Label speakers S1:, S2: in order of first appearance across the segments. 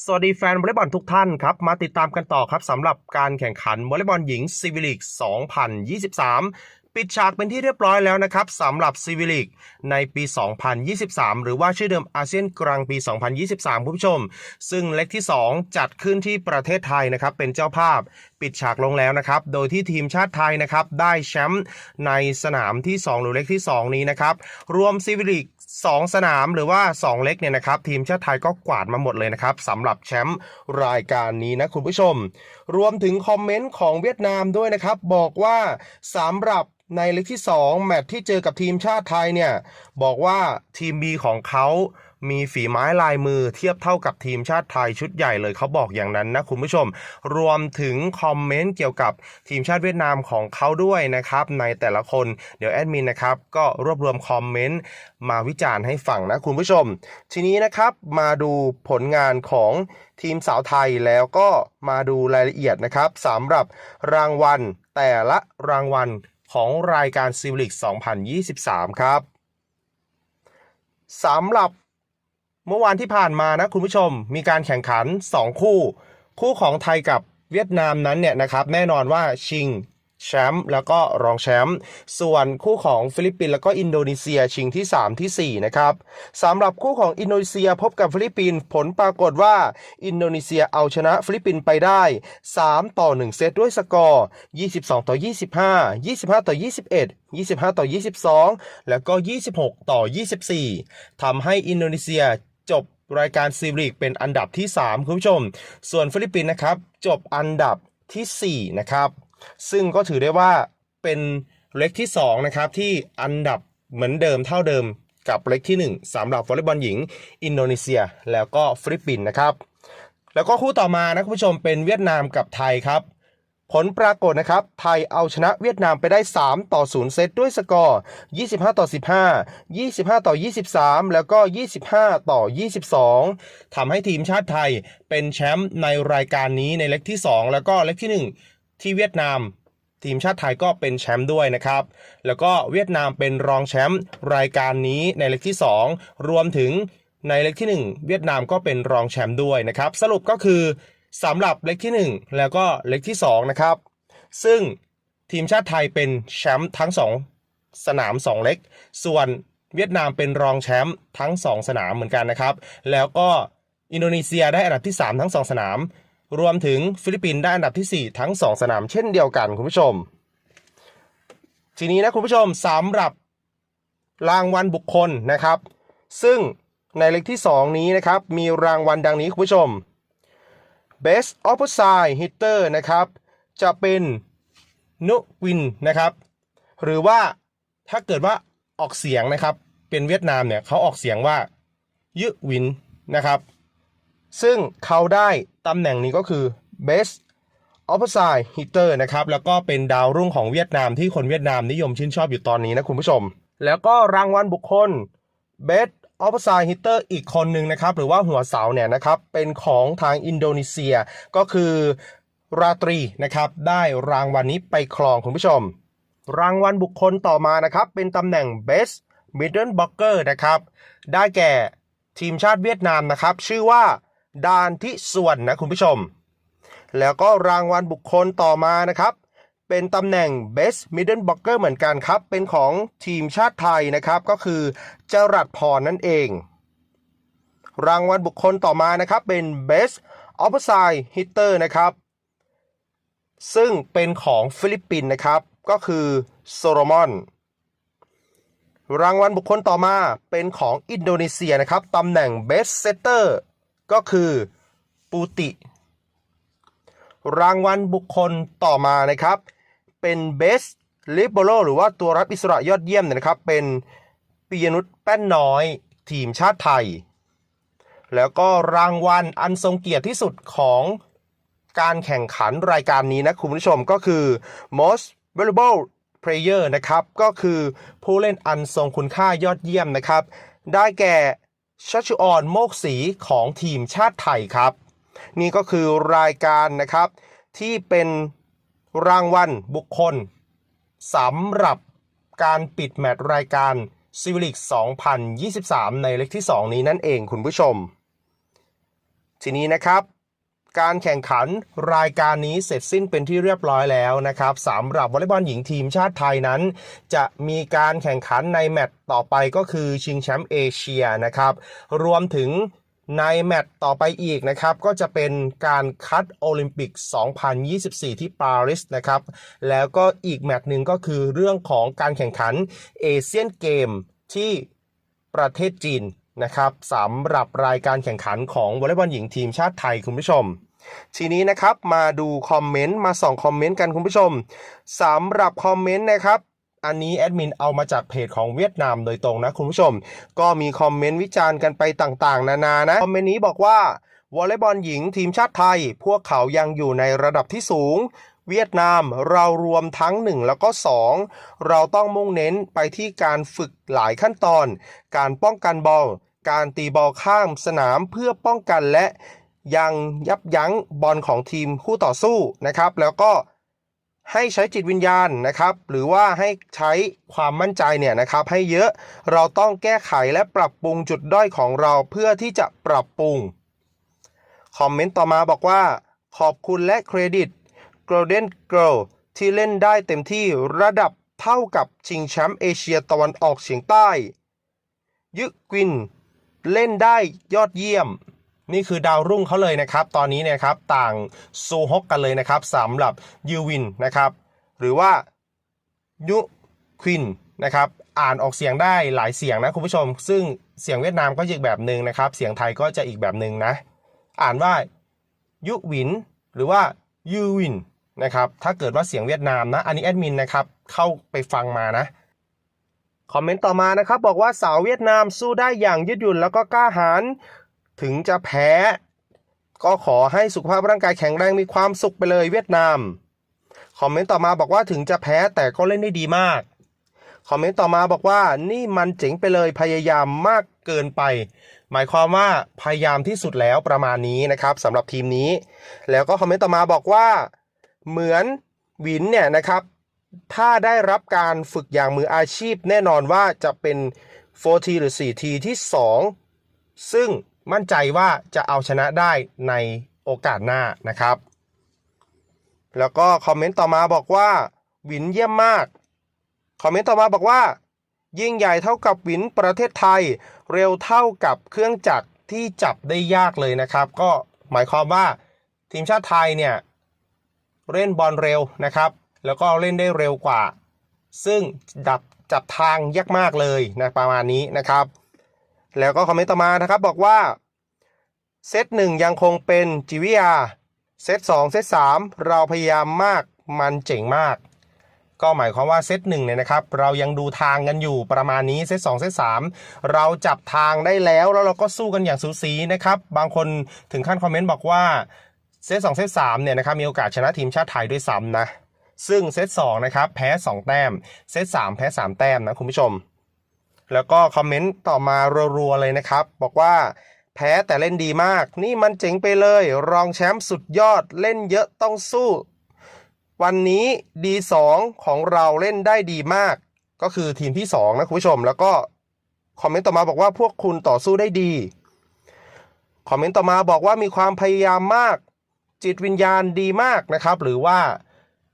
S1: สวัสดีแฟนวอลเลย์บอลทุกท่านครับ มาติดตามกันต่อครับสำหรับการแข่งขันวอลเลย์บอลหญิงซีวิลิก 2023 ปิดฉากเป็นที่เรียบร้อยแล้วนะครับสำหรับซีวิลิกในปี 2023 หรือว่าชื่อเดิมอาเซียนกลางปี 2023 คุณผู้ชม ซึ่งเล็กที่ 2 จัดขึ้นที่ประเทศไทยนะครับเป็นเจ้าภาพปิดฉากลงแล้วนะครับ โดยที่ทีมชาติไทยนะครับได้แชมป์ในสนามที่ 2 หรือเล็กที่ 2 นี้นะครับ รวมซีวิลิก2 สนามหรือว่า 2 เล็กเนี่ยนะครับ ทีมชาติไทยก็กวาดมาหมดเลยนะครับสำหรับแชมป์รายการนี้นะคุณผู้ชม รวมถึงคอมเมนต์ของเวียดนามด้วยนะครับ บอกว่าสำหรับ ในเล็กที่ 2 แมตช์ที่เจอกับทีมชาติไทยเนี่ย บอกว่าทีม B ของเขามีฝีไม้ลายมือเทียบเท่ากับทีมชาติไทยชุดใหญ่เลยเขาบอกอย่างนั้นนะคุณผู้ชม รวมถึงคอมเมนต์เกี่ยวกับทีมชาติเวียดนามของเขาด้วยนะครับในแต่ละคนเดี๋ยวแอดมินนะครับก็รวบรวมคอมเมนต์มาวิจารณ์ให้ฟังนะคุณผู้ชม ทีนี้นะครับมาดูผลงานของทีมสาวไทยแล้วก็มาดูรายละเอียดนะครับสำหรับรางวัลแต่ละรางวัล ของรายการซิลิก2023 ครับสำหรับเมื่อวานที่ผ่านมานะคุณผู้ชมมีการแข่งขัน 2 คู่ คู่ของไทยกับเวียดนามนั้นเนี่ยนะครับ แน่นอนว่าชิง แชมป์แล้วก็รองแชมป์ส่วนคู่ของฟิลิปปินส์แล้วก็อินโดนีเซียชิงที่ 3ทีสี่ 4 นะครับสำหรับคู่ของอินโดนีเซียพบกับฟิลิปปินส์ผลปรากฏว่า อินโดนีเซียเอาชนะฟิลิปปินส์ไปได้ 3 ต่อ 1 เซตด้วยสกอร์ 22 ต่อ 25 25 ต่อ 21 25 ต่อ 22 แล้วก็ 26 ต่อ 24 ทำให้อินโดนีเซียจบรายการซีรีกเป็นอันดับที่ 3 คุณผู้ชม ส่วนฟิลิปปินส์นะครับ จบอันดับทีสี่4 นะครับ ซึ่งก็ถือได้ว่าเป็นเล็กที่2นะครับที่อันดับเหมือนเดิมเท่าเดิมกับเล็กที่ 1สำหรับวอลเลย์บอลหญิง อินโดนีเซีย แล้วก็ฟิลิปปินส์นะครับแล้วก็คู่ต่อมานะคุณผู้ชมเป็นเวียดนามกับไทยครับ ผลปรากฏนะครับ ไทยเอาชนะเวียดนามไปได้ 3 ต่อ 0 เซตด้วยสกอร์ 25 ต่อ 15 25 ต่อ 23 แล้วก็ 25 ต่อ 22ทำให้ทีมชาติไทยเป็นแชมป์ในรายการนี้ในเล็กที่ 2 แล้วก็เล็กที่ 1 ที่เวียดนาม ทีมชาติไทยก็เป็นแชมป์ด้วยนะครับ แล้วก็เวียดนามเป็นรองแชมป์รายการนี้ในเล็กที่ 2 รวมถึงในเล็กที่ 1 เวียดนามก็เป็นรองแชมป์ด้วยนะครับ สรุปก็คือสำหรับเล็กที่ 1 แล้วก็เล็กที่ 2 นะครับ ซึ่งทีมชาติไทยเป็นแชมป์ทั้ง 2 สนาม 2 เล็ก ส่วนเวียดนามเป็นรองแชมป์ทั้ง 2 สนามเหมือนกันนะครับ แล้วก็อินโดนีเซียได้อันดับที่ 3 ทั้ง 2 สนาม รวมถึงฟิลิปปินส์ได้อันดับที่ 4 ทั้ง 2 สนามเช่นเดียวกันคุณผู้ชม ทีนี้นะคุณผู้ชมสำหรับรางวัลบุคคลนะครับ ซึ่งในเล็กที่ 2 นี้นะครับ มีรางวัลดังนี้คุณผู้ชม Best Opposite Hitter นะครับ จะเป็นนุวินนะครับ หรือว่าถ้าเกิดว่าออกเสียงนะครับ เป็นเวียดนามเนี่ยเขาออกเสียงว่ายึวินนะครับ ซึ่งเขาได้ตำแหน่งนี้ก็คือ Best Opposite Hitter นะครับ แล้วก็เป็นดาวรุ่งของเวียดนามที่คนเวียดนามนิยมชื่นชอบอยู่ตอนนี้นะคุณผู้ชม แล้วก็รางวัลบุคคล Best Opposite Hitter อีกคนหนึ่งนะครับ หรือว่าหัวเสาเนี่ยนะครับ เป็นของทางอินโดนีเซีย ก็คือราตรีนะครับ ได้รางวัลนี้ไปครองคุณผู้ชม รางวัลบุคคลต่อมานะครับ เป็นตำแหน่ง Best Middle Blocker นะครับ ได้แก่ทีมชาติเวียดนามนะครับ ชื่อว่า ดานทิส่วนนะคุณผู้ชม แล้วก็รางวัลบุคคลต่อมานะครับ เป็นตำแหน่ง Best Middle Blocker เหมือนกันครับ เป็นของทีมชาติไทยนะครับ ก็คือจรัดพรนั่นเอง รางวัลบุคคลต่อมานะครับ เป็น Best Opposite Hitter นะครับ ซึ่งเป็นของฟิลิปปินส์นะครับ ก็คือโซโลมอนรางวัลบุคคลต่อมาเป็นของอินโดนีเซียนะครับตำแหน่ง Best Setter ก็คือปูติ รางวัลบุคคลต่อมานะครับ เป็น Best Libero หรือว่าตัวรับอิสระยอดเยี่ยมเนี่ยนะครับ เป็นปียนุชแป้นน้อยทีมชาติไทย แล้วก็รางวัลอันทรงเกียรติที่สุดของการแข่งขันรายการนี้นะคุณผู้ชมก็คือ most valuable player นะครับ ก็คือผู้เล่นอันทรงคุณค่ายอดเยี่ยมนะครับ ได้แก่ ชัชชุออนโมกศรีของทีมชาติไทยครับ นี่ก็คือรายการนะครับที่เป็นรางวัลบุคคลสำหรับการปิดแมตช์รายการซิวิลิก2023 ในเล็กที่ 2 นี้นั่นเองคุณผู้ชม ทีนี้นะครับ การแข่งขันรายการนี้เสร็จสิ้นเป็นที่เรียบร้อยแล้วนะครับสำหรับวอลเลย์บอลหญิงทีมชาติไทยนั้น จะมีการแข่งขันในแมตช์ต่อไปก็คือชิงแชมป์เอเชียนะครับรวมถึงในแมตช์ต่อไปอีกนะครับ ก็จะเป็นการคัดโอลิมปิก 2024 ที่ปารีสนะครับ แล้วก็อีกแมตช์หนึ่งก็คือเรื่องของการแข่งขันเอเชียนเกมที่ประเทศจีน นะครับสำหรับรายการแข่งขันของวอลเลย์บอลหญิงทีมชาติไทยคุณผู้ชม ทีนี้นะครับมาดูคอมเมนต์มาส่องคอมเมนต์กันคุณผู้ชมสำหรับคอมเมนต์นะครับอันนี้แอดมินเอามาจากเพจของเวียดนามโดยตรงนะคุณผู้ชม ก็มีคอมเมนต์วิจารณ์กันไปต่างๆ นานานะ คอมเมนต์นี้บอกว่าวอลเลย์บอลหญิงทีมชาติไทย พวกเขายังอยู่ในระดับที่สูง เวียดนามเรารวมทั้ง 1 แล้วก็ 2 เราต้องมุ่งเน้นไปที่การฝึกหลายขั้นตอน การป้องกันบอล การตีบอลข้ามสนามเพื่อป้องกันและยังยับยั้งบอลของทีมคู่ต่อสู้นะครับ แล้วก็ให้ใช้จิตวิญญาณนะครับ หรือว่าให้ใช้ความมั่นใจเนี่ยนะครับให้เยอะเราต้องแก้ไขและปรับปรุงจุดด้อยของเราเพื่อที่จะปรับปรุงคอมเมนต์ต่อมาบอกว่า ขอบคุณและเครดิต Golden Girl ที่เล่นได้เต็มที่ระดับเท่ากับชิงแชมป์เอเชียตะวันออกเฉียงใต้ ยึกวิน เล่นได้ยอดเยี่ยม นี่คือดาวรุ่งเขาเลยนะครับ ตอนนี้นี่ยครับต่างซูฮกกันเลยนะครับสำหรับยูวินนะครับ หรือว่ายุควินนะครับอ่านออกเสียงได้หลายเสียงนะคุณผู้ชม ซึ่งเสียงเวียดนามก็อีกแบบหนึ่งนะครับ เสียงไทยก็จะอีกแบบหนึ่งนะ อ่านว่ายุวิน หรือว่ายูวิน นะครับ ถ้าเกิดว่าเสียงเวียดนามนะ อันนี้แอดมินนะครับ เข้าไปฟังมานะ คอมเมนต์ต่อมานะครับ บอกว่าสาวเวียดนามสู้ได้อย่างยืดหยุ่นแล้วก็กล้าหาญ ถึงจะแพ้ ก็ขอให้สุขภาพร่างกายแข็งแรงมีความสุขไปเลยเวียดนาม คอมเมนต์ต่อมาบอกว่าถึงจะแพ้แต่ก็เล่นได้ดีมาก คอมเมนต์ต่อมาบอกว่านี่มันเจ๋งไปเลยพยายามมากเกินไปหมายความว่าพยายามที่สุดแล้วประมาณนี้นะครับสำหรับทีมนี้ แล้วก็คอมเมนต์ต่อมาบอกว่า เหมือนวินเนี่ยนะครับ ถ้าได้รับการฝึกอย่างมืออาชีพแน่นอนว่าจะเป็น 4T หรือ 4T ที่ 2 ซึ่งมั่นใจว่าจะเอาชนะได้ในโอกาสหน้านะครับ แล้วก็คอมเมนต์ต่อมาบอกว่าวินเยี่ยมมาก คอมเมนต์ต่อมาบอกว่า ยิ่งใหญ่เท่ากับวินประเทศไทย เร็วเท่ากับเครื่องจักรที่จับได้ยากเลยนะครับ ก็หมายความว่าทีมชาติไทยเนี่ย เล่นบอลเร็วนะครับ แล้วก็เล่นได้เร็วกว่า ซึ่งดับจับทางยากมากเลยนะประมาณนี้นะครับ แล้วก็คอมเมนต์ต่อมานะครับบอกว่าเซตหนึ่งยังคงเป็นจิวิยาเซตสองเซตสามเราพยายามมากมันเจ๋งมาก ก็หมายความว่าเซตหนึ่งเนี่ยนะครับ เรายังดูทางกันอยู่ประมาณนี้เซตสองเซตสามเราจับทางได้แล้วแล้วเราก็สู้กันอย่างสูสีนะครับ บางคนถึงขั้นคอมเมนต์บอกว่า เซตสองเซตสามเนี่ยนะครับมีโอกาสชนะทีมชาติไทยด้วยซ้ำนะ ซึ่งเซตสองนะครับแพ้2แต้ม เซตสามแพ้3แต้มนะคุณผู้ชม แล้วก็คอมเมนต์ต่อมารัวๆเลยนะครับ บอกว่าแพ้แต่เล่นดีมาก นี่มันเจ๋งไปเลย รองแชมป์สุดยอดเล่นเยอะต้องสู้ วันนี้ดีสองของเราเล่นได้ดีมาก ก็คือทีมที่สองนะคุณผู้ชม แล้วก็คอมเมนต์ต่อมาบอกว่าพวกคุณต่อสู้ได้ดีคอมเมนต์ต่อมาบอกว่ามีความพยายามมาก จิตวิญญาณดีมากนะครับ หรือว่า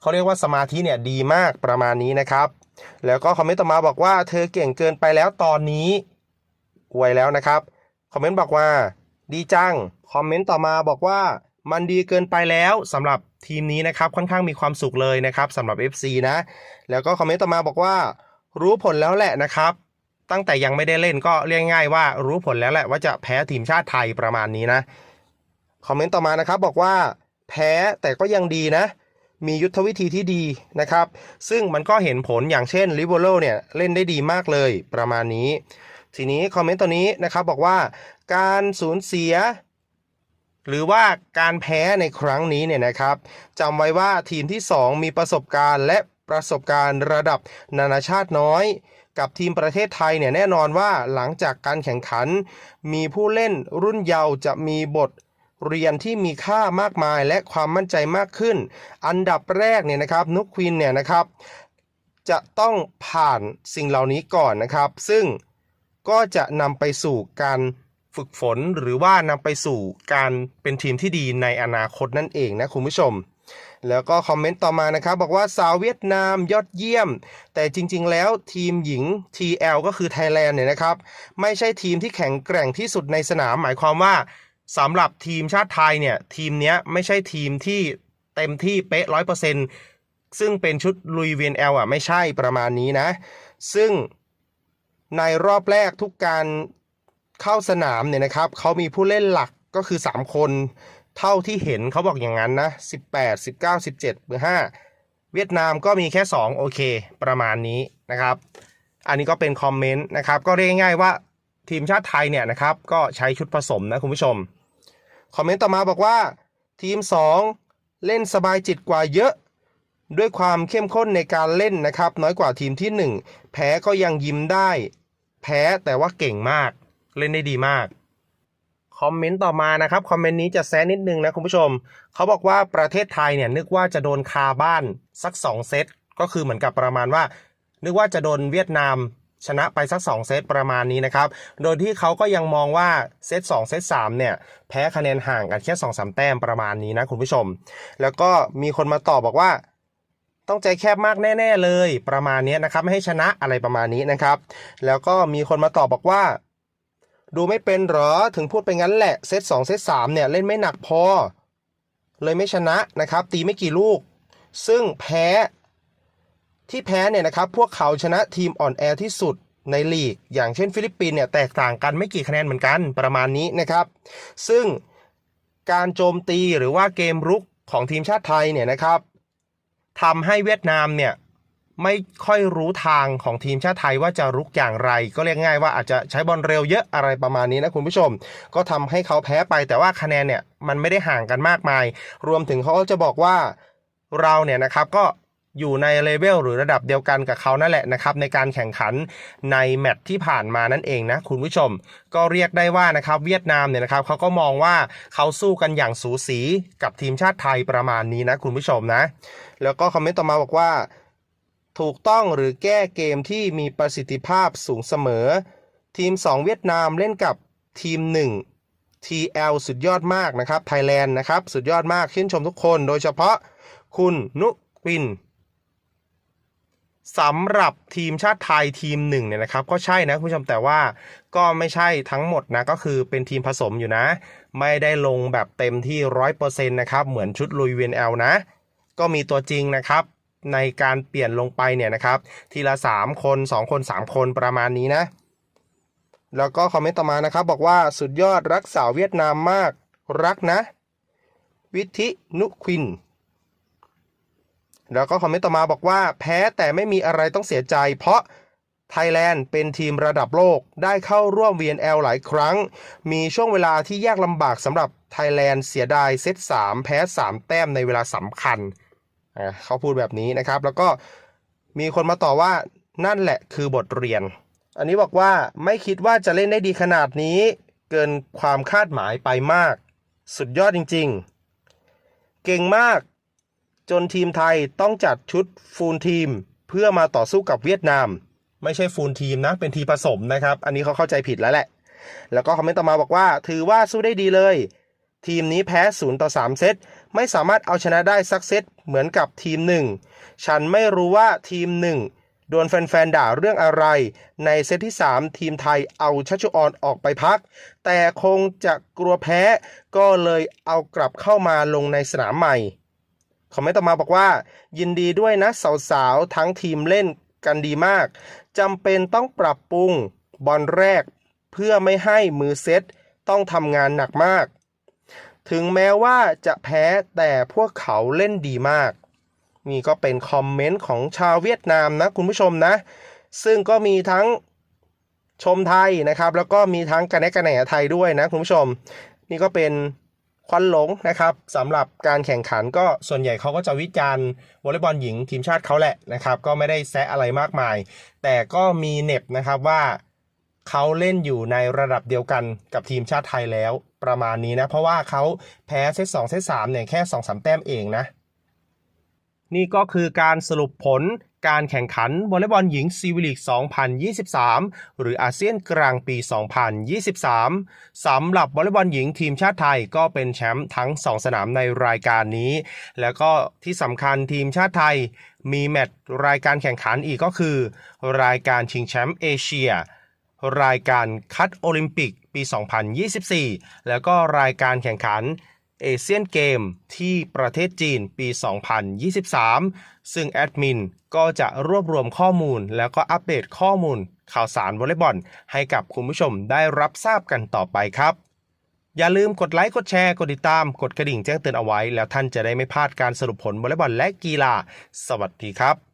S1: เขาเรียกว่าสมาธิเนี่ยดีมากประมาณนี้นะครับ แล้วก็คอมเมนต์ต่อมาบอกว่าเธอเก่งเกินไปแล้วตอนนี้อวยแล้วนะครับคอมเมนต์บอกว่า ดีจังคอมเมนต์ต่อมาบอกว่ามันดีเกินไปแล้วสำหรับทีมนี้นะครับค่อนข้างมีความสุขเลยนะครับสำหรับ FC นะ แล้วก็คอมเมนต์ต่อมาบอกว่า รู้ผลแล้วแหละนะครับ ตั้งแต่ยังไม่ได้เล่นก็เรียกง่ายว่ารู้ผลแล้วแหละว่าจะแพ้ทีมชาติไทยประมาณนี้นะ คอมเมนต์ต่อมานะครับบอกว่าแพ้แต่ก็ยังดีนะ มียุทธวิธีที่ดีนะครับ ซึ่งมันก็เห็นผลอย่างเช่นลิเวอร์เนี่ยเล่นได้ดีมากเลยประมาณนี้ ทีนี้คอมเมนต์ตัวนี้นะครับบอกว่าการสูญเสีย หรือว่าการแพ้ในครั้งนี้เนี่ยนะครับจำไว้ว่าทีมที่ 2 มีประสบการณ์และประสบการณ์ระดับนานาชาติน้อย กับทีมประเทศไทยเนี่ยแน่นอนว่าหลังจากการแข่งขัน มีผู้เล่นรุ่นเยาว์จะมีบท เรียนที่มีค่ามากมายและความมั่นใจมากขึ้น อันดับแรกเนี่ยนะครับนุกควินเนี่ยนะครับ จะต้องผ่านสิ่งเหล่านี้ก่อนนะครับ ซึ่งก็จะนำไปสู่การฝึกฝนหรือว่านำไปสู่การเป็นทีมที่ดีในอนาคตนั่นเองนะคุณผู้ชม แล้วก็คอมเมนต์ต่อมานะครับ บอกว่าสาวเวียดนามยอดเยี่ยม แต่จริง ๆ แล้วทีมหญิง TL ก็คือไทยแลนด์เนี่ยนะครับ ไม่ใช่ทีมที่แข็งแกร่งที่สุดในสนามหมายความว่า สำหรับทีมชาติไทยเนี่ย ทีมเนี้ยไม่ใช่ทีมที่เต็มที่เป๊ะร้อยเปอร์เซ็นต์ซึ่งเป็นชุดลุย VNL อะไม่ใช่ประมาณนี้นะ ซึ่งในรอบแรกทุกการเข้าสนามเนี่ยนะครับเขามีผู้เล่นหลักก็คือ 3 คนเท่าที่เห็นเขาบอกอย่างนั้นนะ 18 19 17หรือ5เวียดนามก็มีแค่ 2 โอเค ประมาณนี้นะครับ อันนี้ก็เป็นคอมเมนต์นะครับ ก็เรียกง่ายๆว่า ทีมชาติไทยเนี่ยนะครับ ก็ใช้ชุดผสมนะคุณผู้ชม คอมเมนต์ต่อมาบอกว่าทีม 2 เล่นสบายจิตกว่าเยอะ ด้วยความเข้มข้นในการเล่นนะครับ น้อยกว่าทีมที่ 1 แพ้ก็ยังยิ้มได้ แพ้แต่ว่าเก่งมาก เล่นได้ดีมากคอมเมนต์ต่อมานะครับคอมเมนต์นี้จะแซะนิดนึงนะคุณผู้ชม เขาบอกว่าประเทศไทยเนี่ยนึกว่าจะโดนคาบ้านสัก 2 เซตก็คือเหมือนกับประมาณว่า นึกว่าจะโดนเวียดนาม ชนะไปสัก 2 เซตประมาณนี้นะครับ โดยที่เขาก็ยังมองว่าเซต2เซต3เนี่ยแพ้คะแนนห่างกันแค่2 3แต้มประมาณนี้นะคุณผู้ชม แล้วก็มีคนมาตอบบอกว่าต้องใจแคบมากแน่ ๆ เลยประมาณนี้นะครับ ไม่ให้ชนะอะไรประมาณนี้นะครับ แล้วก็มีคนมาตอบบอกว่า ดูไม่เป็นหรอถึงพูดไปงั้นแหละเซต2เซต3เนี่ยเล่นไม่หนักพอ เลยไม่ชนะนะครับ ตีไม่กี่ลูก ซึ่งแพ้ ที่แพ้เนี่ยนะครับพวกเขาชนะทีมอ่อนแอที่สุดในลีก อย่างเช่นฟิลิปปินเนี่ยแตกต่างกันไม่กี่คะแนนเหมือนกันประมาณนี้นะครับ ซึ่งการโจมตีหรือว่าเกมรุกของทีมชาติไทยเนี่ยนะครับทำให้เวียดนามเนี่ยไม่ค่อยรู้ทางของทีมชาติไทยว่าจะรุกอย่างไร ก็เรียกง่ายว่าอาจจะใช้บอลเร็วเยอะอะไรประมาณนี้นะคุณผู้ชม ก็ทำให้เขาแพ้ไปแต่ว่าคะแนนเนี่ยมันไม่ได้ห่างกันมากมาย รวมถึงเขาก็จะบอกว่าเราเนี่ยนะครับก็ อยู่ในเลเวลหรือระดับเดียวกันกับเขานั่นแหละนะครับในการแข่งขันในแมตช์ที่ผ่านมานั่นเองนะคุณผู้ชม ก็เรียกได้ว่านะครับเวียดนามเนี่ยนะครับเขาก็มองว่าเขาสู้กันอย่างสูสีกับทีมชาติไทยประมาณนี้นะคุณผู้ชมนะ แล้วก็คอมเมนต์ต่อมาบอกว่า ถูกต้องหรือแก้เกมที่มีประสิทธิภาพสูงเสมอ ทีม 2 เวียดนามเล่นกับทีม 1 TL สุดยอดมากนะครับไทยแลนด์นะครับสุดยอดมากชื่นชมทุกคน โดยเฉพาะคุณนุปิน สำหรับทีมชาติไทยทีมหนึ่งเนี่ยนะครับ ก็ใช่นะคุณผู้ชมแต่ว่าก็ไม่ใช่ทั้งหมดนะก็คือเป็นทีมผสมอยู่นะ ไม่ได้ลงแบบเต็มที่ร้อยเปอร์เซ็นต์นะครับ เหมือนชุดลุยเวนเอลนะ ก็มีตัวจริงนะครับ ในการเปลี่ยนลงไปเนี่ยนะครับ ทีละ 3 คน 2 คน 3 คนประมาณนี้นะ แล้วก็คอมเมนต์ต่อมานะครับ บอกว่าสุดยอดรักสาวเวียดนามมากรักนะ วิธินุควิน แล้วก็คอมเมนต์ต่อมาบอกว่าแพ้แต่ไม่มีอะไรต้องเสียใจ เพราะไทยแลนด์เป็นทีมระดับโลกได้เข้าร่วม VNL หลายครั้ง มีช่วงเวลาที่ยากลำบากสำหรับไทยแลนด์เสียดายเซต3 แพ้ 3 แต้มในเวลาสำคัญ เขาพูดแบบนี้นะครับ แล้วก็มีคนมาต่อว่านั่นแหละคือบทเรียน อันนี้บอกว่าไม่คิดว่าจะเล่นได้ดีขนาดนี้ เกินความคาดหมายไปมาก สุดยอดจริง ๆ เก่งมาก จนทีมไทยต้องจัดชุดฟูลทีม เพื่อมาต่อสู้กับเวียดนาม ไม่ใช่ฟูลทีมนะ เป็นทีผสมนะครับ อันนี้เขาเข้าใจผิดแล้วแหละ แล้วก็คอมเมนต์ต่อมาบอกว่า ถือว่าสู้ได้ดีเลย ทีมนี้แพ้ 0 ต่อ 3 เซต ไม่สามารถเอาชนะได้สักเซตเหมือนกับทีมหนึ่งฉันไม่รู้ว่าทีมหนึ่งโดนแฟนๆด่าเรื่องอะไร ในเซตที่ 3 ทีมไทยเอาชัชชุออนออกไปพัก แต่คงจะกลัวแพ้ก็เลยเอากลับเข้ามาลงในสนามใหม่ คอมเมนต์ต่อมาบอกว่า ยินดีด้วยนะสาวๆ ทั้งทีมเล่นกันดีมากจำเป็นต้องปรับปรุงบอลแรก เพื่อไม่ให้มือเซตต้องทำงานหนักมาก ถึงแม้ว่าจะแพ้แต่พวกเขาเล่นดีมาก นี่ก็เป็นคอมเมนต์ของชาวเวียดนามนะคุณผู้ชมนะ ซึ่งก็มีทั้งชมไทยนะครับ แล้วก็มีทั้งกระแนกกระแหน่ไทยด้วยนะคุณผู้ชม นี่ก็เป็น ควันหลงนะครับสำหรับการแข่งขันก็ส่วนใหญ่เขาก็จะวิจารณ์วอลเลย์บอลหญิงทีมชาติเขาแหละนะครับ ก็ไม่ได้แซะอะไรมากมาย แต่ก็มีเน็บนะครับว่าเขาเล่นอยู่ในระดับเดียวกันกับทีมชาติไทยแล้วประมาณนี้นะ เพราะว่าเขาแพ้เซตสองเซตสามเนี่ยแค่สองสามแต้มเองนะ นี่ก็คือการสรุปผล การแข่งขันวอลเลย์บอลหญิงซีวิลีก2023 หรืออาเซียนกลางปี 2023 สำหรับวอลเลย์บอลหญิงทีมชาติไทยก็เป็นแชมป์ทั้ง 2 สนามในรายการนี้ แล้วก็ที่สำคัญทีมชาติไทยมีแมตช์รายการแข่งขันอีกก็คือ รายการชิงแชมป์เอเชีย รายการคัดโอลิมปิกปี 2024 แล้วก็รายการแข่งขัน เอเชียนเกมที่ประเทศจีนปี 2023 ซึ่งแอดมินก็จะรวบรวมข้อมูล แล้วก็อัปเดตข้อมูล ข่าวสารวอลเลย์บอลให้กับคุณผู้ชมได้รับทราบกันต่อไปครับ อย่าลืมกดไลค์กดแชร์กดติดตาม กดกระดิ่งแจ้งเตือนเอาไว้ แล้วท่านจะได้ไม่พลาดการสรุปผลวอลเลย์บอลและกีฬา สวัสดีครับ